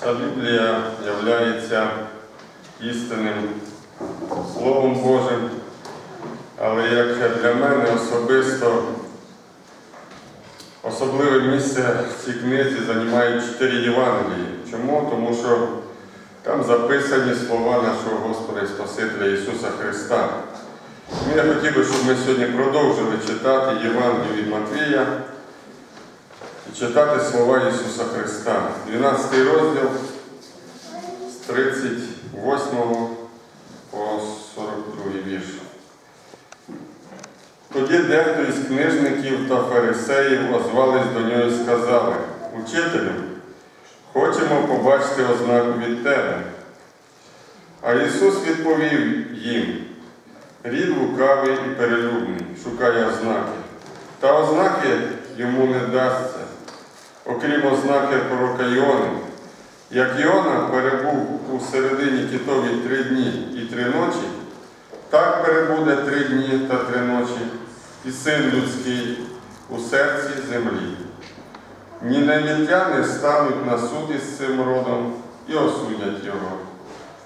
Ця Біблія являється істинним Словом Божим, але як для мене особисто особливе місце в цій книзі займають чотири Євангелії. Чому? Тому що там записані слова нашого Господа і Спасителя Ісуса Христа. Я хотів би, щоб ми сьогодні продовжили читати Євангелію від Матвія читати слова Ісуса Христа. 12 розділ з 38 по 42 вірш. Тоді дехто із книжників та фарисеїв озвались до нього і сказали, Учителю, хочемо побачити ознаку від тебе. А Ісус відповів їм, рід лукавий і перелюбний, шукає ознаки. Та ознаки йому не дасться, окрім ознаки пророка Іони. Як Іона перебув у середині китовій три дні і три ночі, так перебуде три дні та три ночі і син людський у серці землі. Ніневітяни стануть на суд із цим родом і осудять його.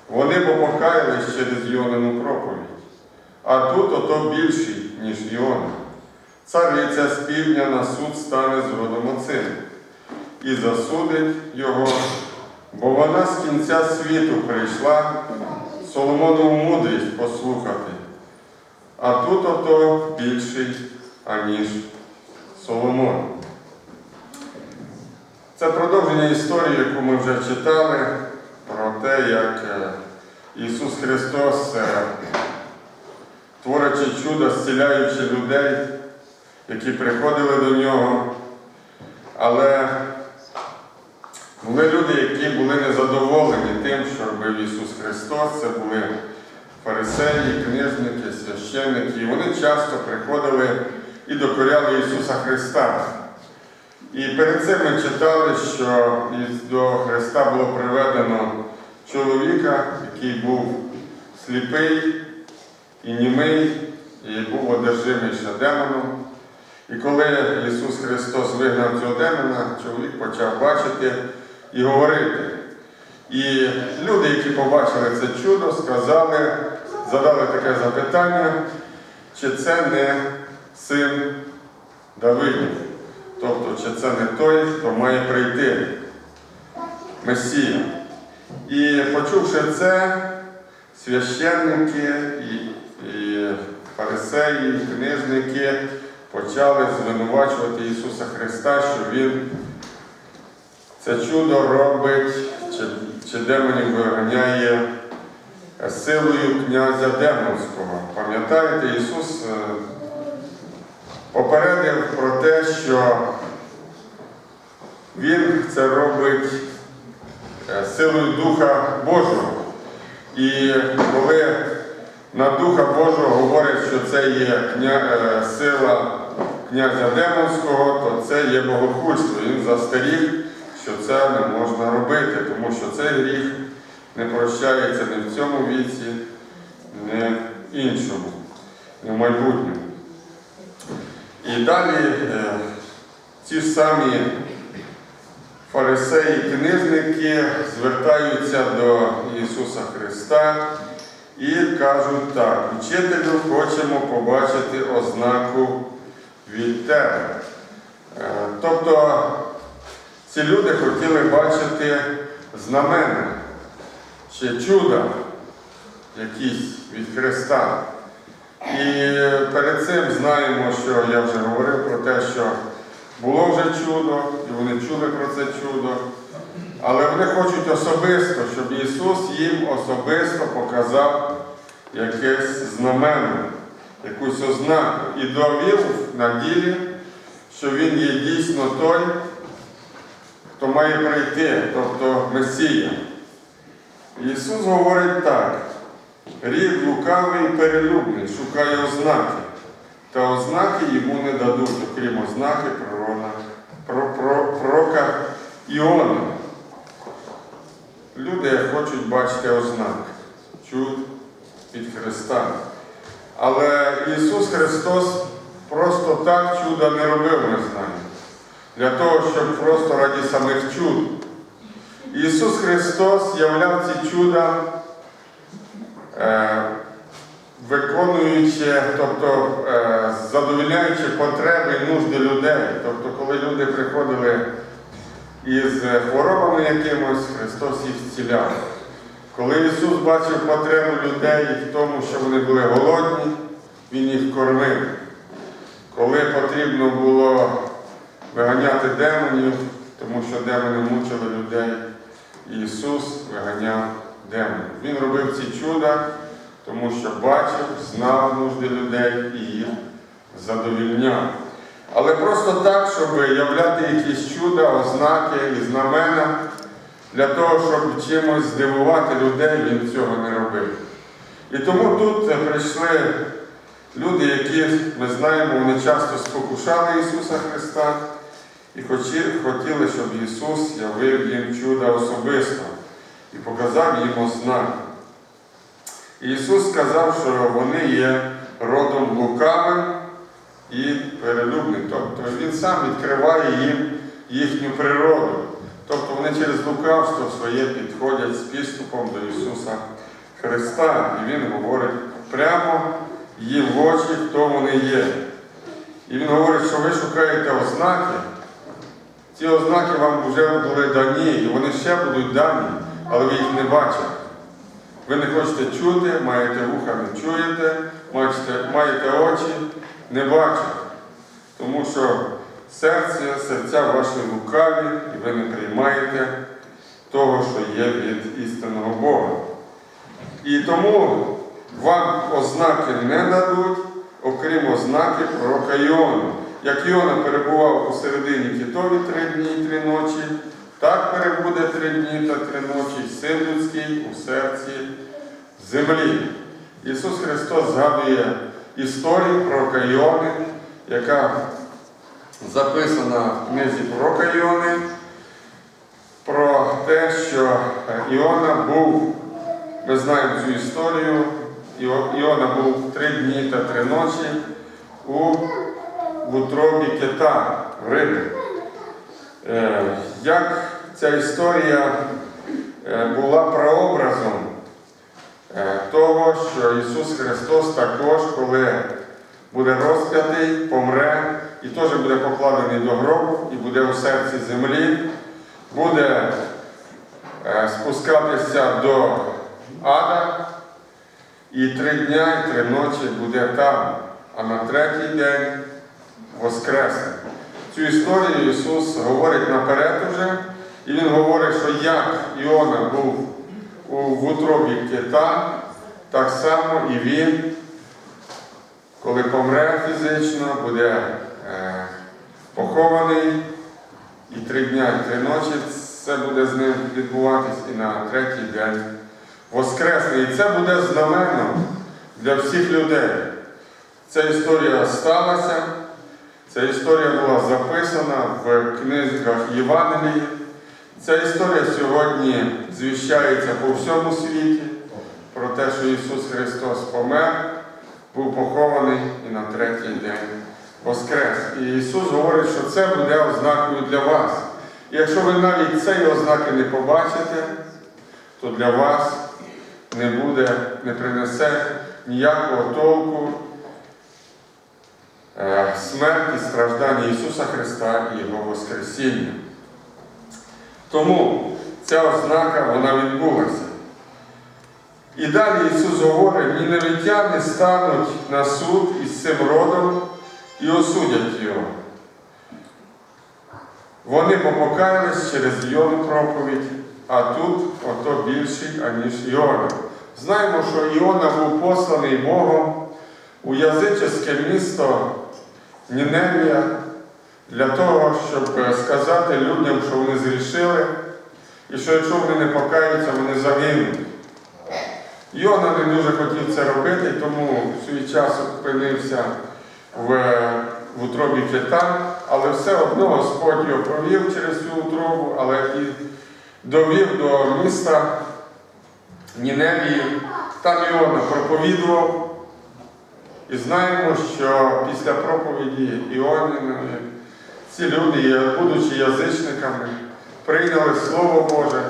Вони попокаялись через Йонину проповідь, а тут ото більший, ніж Йона. Цариця з півдня на суд стане з родом оцим і засудить його, бо вона з кінця світу прийшла Соломонову мудрість послухати, а тут ото більший, аніж Соломон. Це продовження історії, яку ми вже читали, про те, як е, Ісус Христос, е, творячи чудо, зціляючи людей, які приходили до нього, але були люди, які були незадоволені тим, що робив Ісус Христос. Це були фарисеї, книжники, священники. І вони часто приходили і докоряли Ісуса Христа. І перед цим ми читали, що до Христа було приведено чоловіка, який був сліпий і німий, і був одержимий ще демоном. І коли Ісус Христос вигнав цього демона, чоловік почав бачити і говорити. І люди, які побачили це чудо, сказали, задали таке запитання, чи це не син Давидів. Тобто, чи це не той, хто має прийти, Месія. І почувши це, священники і, і фарисеї, і книжники почали звинувачувати Ісуса Христа, що Він це чудо робить, чи, демонів виганяє силою князя Демонського. Пам'ятаєте, Ісус е, попередив про те, що Він це робить е, силою Духа Божого. І коли на Духа Божого говорять, що це є кня... е, сила князя Демонського, то це є богохульство. Він застарів, що це не можна робити, тому що цей гріх не прощається ні в цьому віці, ні в іншому, ні в майбутньому. І далі е, ті ж самі фарисеї, книжники звертаються до Ісуса Христа і кажуть так, учителю хочемо побачити ознаку від тебе. Е, Тобто ці люди хотіли бачити знамена чи чуда якісь від Христа. І перед цим знаємо, що я вже говорив про те, що було вже чудо, і вони чули про це чудо. Але вони хочуть особисто, щоб Ісус їм особисто показав якесь знамення, якусь ознаку і довів на ділі, що Він є дійсно той, хто має прийти, тобто Месія. Ісус говорить так. Рід лукавий і перелюбний, шукає ознаки, та ознаки йому не дадуть, окрім ознаки пророка, про, про, пророка Іона. Люди хочуть бачити ознак, чуд від Христа. Але Ісус Христос просто так чуда не робив, ми знаємо. Для того, щоб просто раді самих чуд Ісус Христос являв ці чуда, е, виконуючи, тобто е, задовільняючи потреби і нужди людей. Тобто, коли люди приходили із хворобами якимось, Христос їх зціляв. Коли Ісус бачив потребу людей в тому, що вони були голодні, Він їх кормив. Коли потрібно було виганяти демонів, тому що демони мучили людей, Ісус виганяв демонів. Він робив ці чуда, тому що бачив, знав нужди людей і їх задовільняв. Але просто так, щоб являти якісь чуда, ознаки і знамена, для того, щоб чимось здивувати людей, він цього не робив. І тому тут прийшли люди, які, ми знаємо, вони часто спокушали Ісуса Христа і хотіли, щоб Ісус явив їм чудо особисто і показав їм ознаки. Ісус сказав, що вони є родом лукавим і перелюбним. Тобто Він сам відкриває їм їхню природу. Тобто вони через лукавство своє підходять з підступом до Ісуса Христа. І Він говорить прямо їм в очі, хто вони є. І Він говорить, що ви шукаєте ознаки. Ці ознаки вам вже були дані, і вони ще будуть дані, але ви їх не бачите. Ви не хочете чути, маєте вуха, не чуєте, маєте, очі, не бачите. Тому що серце, серця ваші лукаві, і ви не приймаєте того, що є від істинного Бога. І тому вам ознаки не дадуть, окрім ознаки пророка Іону. Як Іона перебував у середині китові три дні і три ночі, так перебуде три дні та три ночі син людський у серці землі. Ісус Христос згадує історію пророка Іони, яка записана в книзі пророка Іони, про те, що Іона був, ми знаємо цю історію, Іона був три дні та три ночі у в утробі кита риби. Е, Як ця історія е, була прообразом е, того, що Ісус Христос також, коли буде розп'ятий, помре і теж буде покладений до гробу і буде у серці землі, буде спускатися до ада, і три дня і три ночі буде там, а на третій день воскресне. Цю історію Ісус говорить наперед уже, і Він говорить, що як Іона був в утробі кита, так само і він, коли помре фізично, буде е, похований, і три дня, і три ночі це буде з ним відбуватись, і на третій день воскресне. І це буде знаменом для всіх людей. Ця історія сталася. Ця історія була записана в книгах Євангелії. Ця історія сьогодні звіщається по всьому світі про те, що Ісус Христос помер, був похований і на третій день воскрес. І Ісус говорить, що це буде ознакою для вас. І якщо ви навіть цієї ознаки не побачите, то для вас не буде, не принесе ніякого толку смерть і страждання Ісуса Христа і Його Воскресіння. Тому ця ознака вона відбулася. І далі Ісус говорить, ніневитяни стануть на суд із цим родом і осудять його. Вони попокаялись через Йону проповідь, а тут ото більший, аніж Іона. Знаємо, що Іона був посланий Богом у язичське місто Ніневія для того, щоб сказати людям, що вони зрішили, і що якщо вони не покаються, вони загинуть. Йона не дуже хотів це робити, тому свій час опинився в, в утробі кита, але все одно Господь його провів через цю утробу, але і довів до міста Ніневії. Там Іона проповідував. І знаємо, що після проповіді Іониної ці люди, будучи язичниками, прийняли Слово Боже,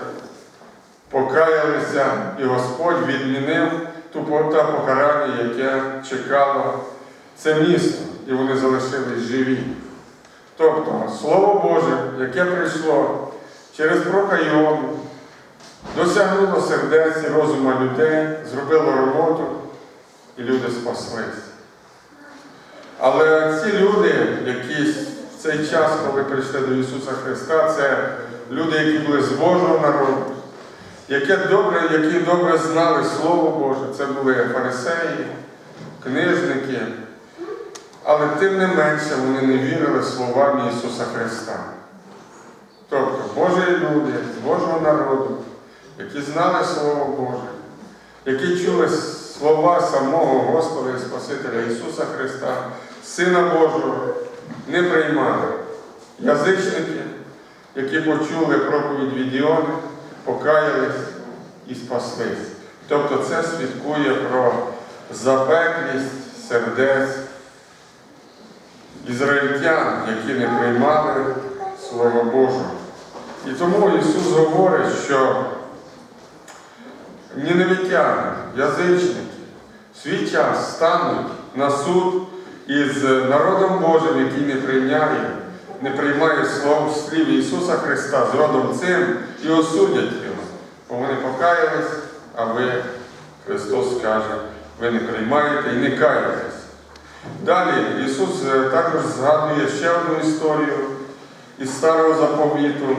покаялися, і Господь відмінив ту те покарання, яке чекало це місто, і вони залишились живі. Тобто Слово Боже, яке прийшло через прокайон, досягнуло сердець і розума людей, зробило роботу, і люди спаслись. Але ці люди, які в цей час, коли прийшли до Ісуса Христа, це люди, які були з Божого народу, які добре, які добре знали Слово Боже, це були фарисеї, книжники, але тим не менше вони не вірили словам Ісуса Христа. Тобто Божі люди з Божого народу, які знали Слово Боже, які чули слова самого Господа і Спасителя Ісуса Христа, Сина Божого, не приймали. Язичники, які почули проповідь від Іони, покаялись і спаслись. Тобто це свідкує про запеклість сердець ізраїльтян, які не приймали Слово Боже. І тому Ісус говорить, що ніневитяни, язичники, в свій час стануть на суд із народом Божим, який не прийняє, не приймає слов слів Ісуса Христа з родом цим і осудять його. Бо вони покаялись, а ви, Христос каже, ви не приймаєте і не каєтесь. Далі Ісус е, також згадує ще одну історію із старого заповіту.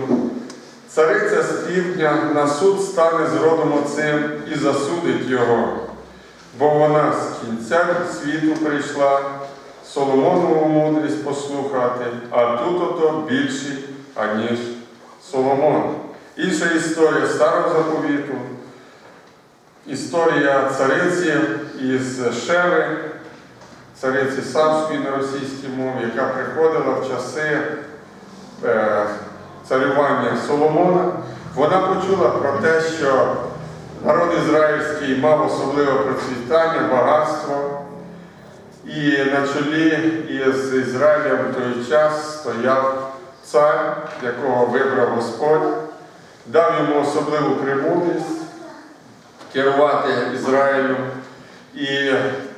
Цариця з півдня на суд стане з родом оцим і засудить його, бо вона з кінця світу прийшла Соломонову мудрість послухати, а тут ото більші, аніж Соломон. Інша історія старого заповіту, історія цариці із Шеви, цариці Савської на російській мові, яка приходила в часи е, царювання Соломона, вона почула про те, що народ ізраїльський мав особливе процвітання, багатство, і на чолі із Ізраїлем в той час стояв цар, якого вибрав Господь, дав йому особливу премудрість керувати Ізраїлем. І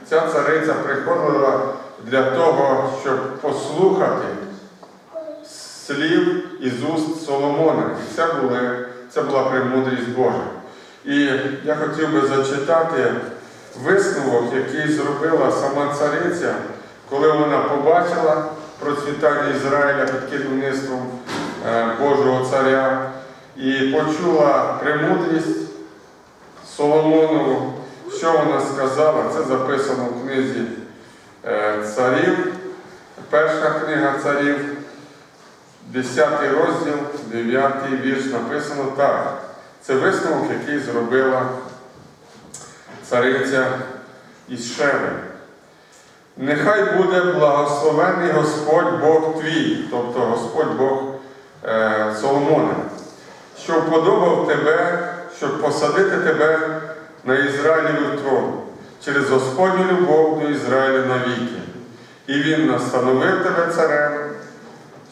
ця цариця приходила для того, щоб послухати слів із уст Соломона. І це, були, це була премудрість Божа. І я хотів би зачитати висновок, який зробила сама цариця, коли вона побачила процвітання Ізраїля під керівництвом е, Божого царя і почула премудрість Соломонову. Що вона сказала? Це записано в книзі е, царів, перша книга царів, 10 розділ, 9 вірш написано так. Це висновок, який зробила цариця із Шеви. Нехай буде благословений Господь Бог твій, тобто Господь Бог е, Соломона, що вподобав тебе, щоб посадити тебе на Ізраїлевий трон через Господню любов до Ізраїля навіки. І Він настановив тебе царем,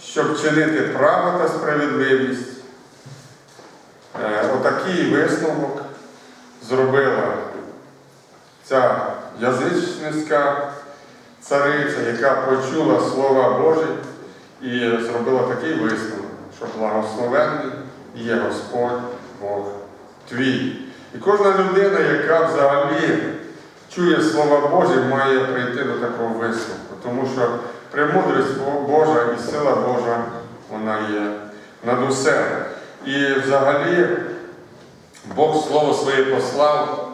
щоб чинити право та справедливість. Е, Отакий висновок зробила ця язичницька цариця, яка почула слова Божі і зробила такий висновок, що благословенний є Господь Бог твій. І кожна людина, яка взагалі чує слова Божі, має прийти до такого висновку, тому що премудрість Божа і сила Божа, вона є над усе. І взагалі Бог Слово своє послав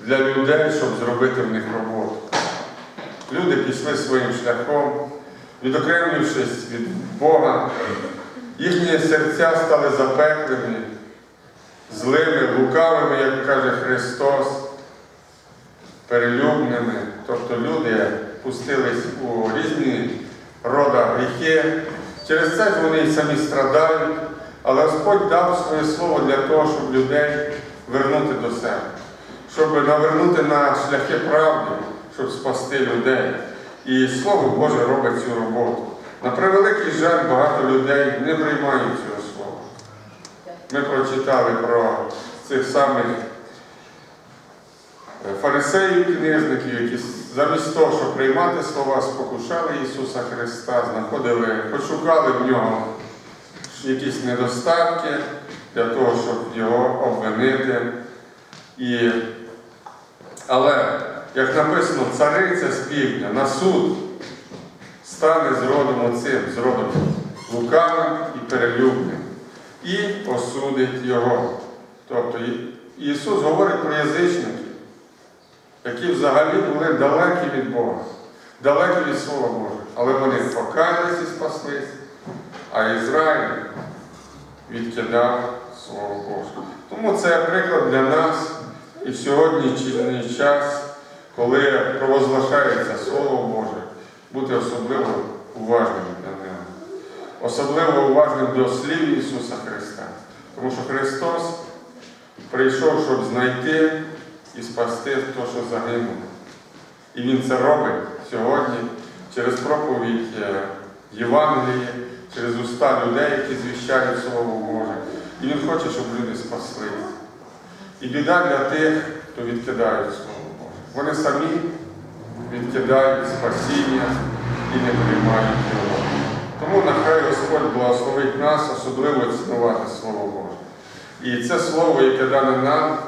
для людей, щоб зробити в них роботу. Люди пішли своїм шляхом, відокремившись від Бога, їхні серця стали запеклими, злими, лукавими, як каже Христос, перелюбними. Тобто люди пустились у різні рода гріхи. Через це вони самі страдають, але Господь дав своє слово для того, щоб людей вернути до себе, щоб навернути на шляхи правди, щоб спасти людей. І Слово Боже робить цю роботу. На превеликий жаль, багато людей не приймають цього слова. Ми прочитали про цих самих е, фарисеїв, книжників, які замість того, щоб приймати слова, спокушали Ісуса Христа, знаходили, пошукали в нього якісь недостатки для того, щоб його обвинити. І... Але, як написано, цариця з на суд стане з родом оцим, з родом лукавим і перелюбним, і осудить його. Тобто Ісус говорить про язичників, які взагалі були далекі від Бога, далекі від Слова Божого, але вони покаялись і спаслись, а Ізраїль відкидав Слово Боже. Тому це приклад для нас і в сьогоднішній час, коли провозглашається Слово Боже, бути особливо уважним до нього. Особливо уважним до слів Ісуса Христа. Тому що Христос прийшов, щоб знайти і спасти те, що загинуло. І Він це робить сьогодні через проповідь е, Євангелії, через уста людей, які звіщають Слово Боже. І Він хоче, щоб люди спаслися. І біда для тих, хто відкидають Слово Боже. Вони самі відкидають спасіння і не приймають його. Тому нехай Господь благословить нас, особливо цінувати Слово Боже. І це слово, яке дане нам,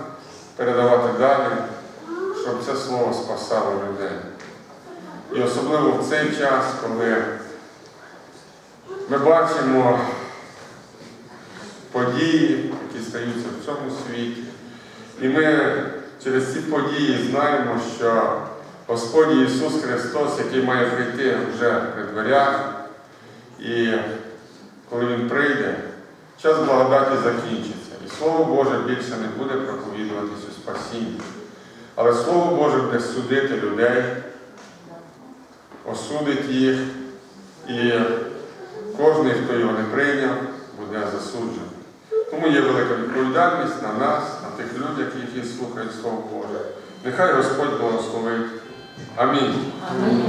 передавати далі, щоб це слово спасало людей. І особливо в цей час, коли ми бачимо події, які стаються в цьому світі. І ми через ці події знаємо, що Господь Ісус Христос, який має прийти вже при дверях, і коли Він прийде, час благодаті закінчиться. І Слово Боже більше не буде проповідуватись у спасінні. Але Слово Боже буде судити людей, осудить їх, і кожен, хто його не прийняв, буде засуджений. Тому є велика відповідальність на нас, на тих людях, які слухають Слово Боже. Нехай Господь благословить. Амінь. Амінь.